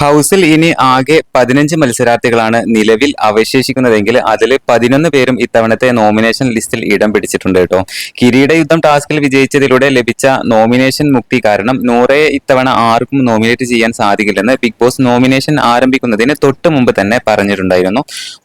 ഹൗസിൽ ഇനി ആകെ പതിനഞ്ച് മത്സരാർത്ഥികളാണ് നിലവിൽ അവശേഷിക്കുന്നതെങ്കിൽ അതിൽ പതിനൊന്ന് പേരും ഇത്തവണത്തെ നോമിനേഷൻ ലിസ്റ്റിൽ ഇടം പിടിച്ചിട്ടുണ്ട് കേട്ടോ. കിരീട യുദ്ധം ടാസ്കിൽ വിജയിച്ചതിലൂടെ ലഭിച്ച നോമിനേഷൻ മുക്തി കാരണം നൂറയെ ഇത്തവണ ആർക്കും നോമിനേറ്റ് ചെയ്യാൻ സാധിക്കില്ലെന്ന് ബിഗ് ബോസ് നോമിനേഷൻ ആരംഭിക്കുന്നതിന് തൊട്ട് മുമ്പ് തന്നെ പറഞ്ഞിട്ടുണ്ടായിരുന്നു.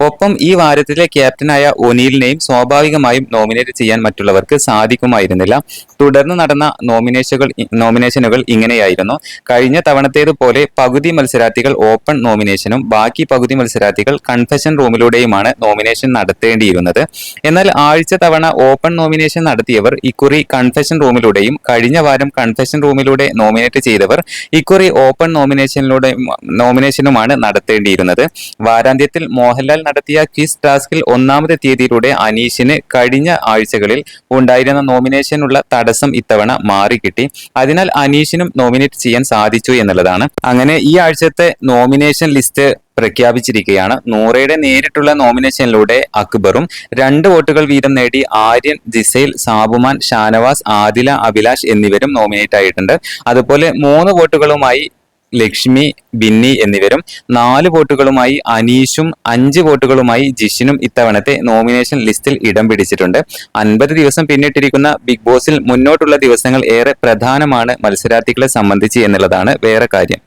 ഒപ്പം ഈ വാരത്തിലെ ക്യാപ്റ്റനായ ഒനീലിനെയും സ്വാഭാവികമായും നോമിനേറ്റ് ചെയ്യാൻ മറ്റുള്ളവർക്ക് സാധിക്കുമായിരുന്നില്ല. തുടർന്ന് നടന്ന നോമിനേഷനുകൾ നോമിനേഷനുകൾ ഇങ്ങനെയായിരുന്നു. കഴിഞ്ഞ തവണത്തേതുപോലെ പകുതി മത്സരാർത്ഥികൾ ഓപ്പൺ നോമിനേഷനും ബാക്കി പകുതി മത്സരാർത്ഥികൾ കൺഫെഷൻ റൂമിലൂടെയുമാണ് നോമിനേഷൻ നടത്തേണ്ടിയിരുന്നത്. എന്നാൽ ആഴ്ച തവണ ഓപ്പൺ നോമിനേഷൻ നടത്തിയവർ ഇക്കുറി കൺഫെഷൻ റൂമിലൂടെയും കഴിഞ്ഞ വാരം കൺഫെഷൻ റൂമിലൂടെ നോമിനേറ്റ് ചെയ്തവർ ഇക്കുറി ഓപ്പൺ നോമിനേഷനിലൂടെ നോമിനേഷനുമാണ് നടത്തേണ്ടിയിരുന്നത്. വാരാന്ത്യത്തിൽ മോഹൻലാൽ നടത്തിയ ക്വിസ് ടാസ്കിൽ ഒന്നാമതെത്തിയതിലൂടെ അനീഷിന് കഴിഞ്ഞ ആഴ്ചകളിൽ ഉണ്ടായിരുന്ന നോമിനേഷനുള്ള തടസ്സം ഇത്തവണ മാറിക്കിട്ടി. അതിനാൽ അനീഷിനും നോമിനേറ്റ് ചെയ്യാൻ സാധിച്ചു എന്നുള്ളതാണ്. അങ്ങനെ ഈ ആഴ്ചത്തെ നോമിനേഷൻ ലിസ്റ്റ് പ്രഖ്യാപിച്ചിരിക്കുകയാണ്. നൂറയുടെ നേരിട്ടുള്ള നോമിനേഷനിലൂടെ അക്ബറും രണ്ട് വോട്ടുകൾ വീതം നേടി ആര്യൻ ജിസൈൽ സാബുമാൻ ഷാനവാസ് ആദില അഭിലാഷ് എന്നിവരും നോമിനേറ്റ് ആയിട്ടുണ്ട്. അതുപോലെ മൂന്ന് വോട്ടുകളുമായി ലക്ഷ്മി ബിന്നി എന്നിവരും നാല് വോട്ടുകളുമായി അനീഷും അഞ്ച് വോട്ടുകളുമായി ജിഷിനും ഇത്തവണത്തെ നോമിനേഷൻ ലിസ്റ്റിൽ ഇടം പിടിച്ചിട്ടുണ്ട്. അൻപത് ദിവസം പിന്നിട്ടിരിക്കുന്ന ബിഗ് ബോസിൽ മുന്നോട്ടുള്ള ദിവസങ്ങൾ ഏറെ പ്രധാനമാണ് മത്സരാർത്ഥികളെ സംബന്ധിച്ച് എന്നുള്ളതാണ് വേറെ കാര്യം.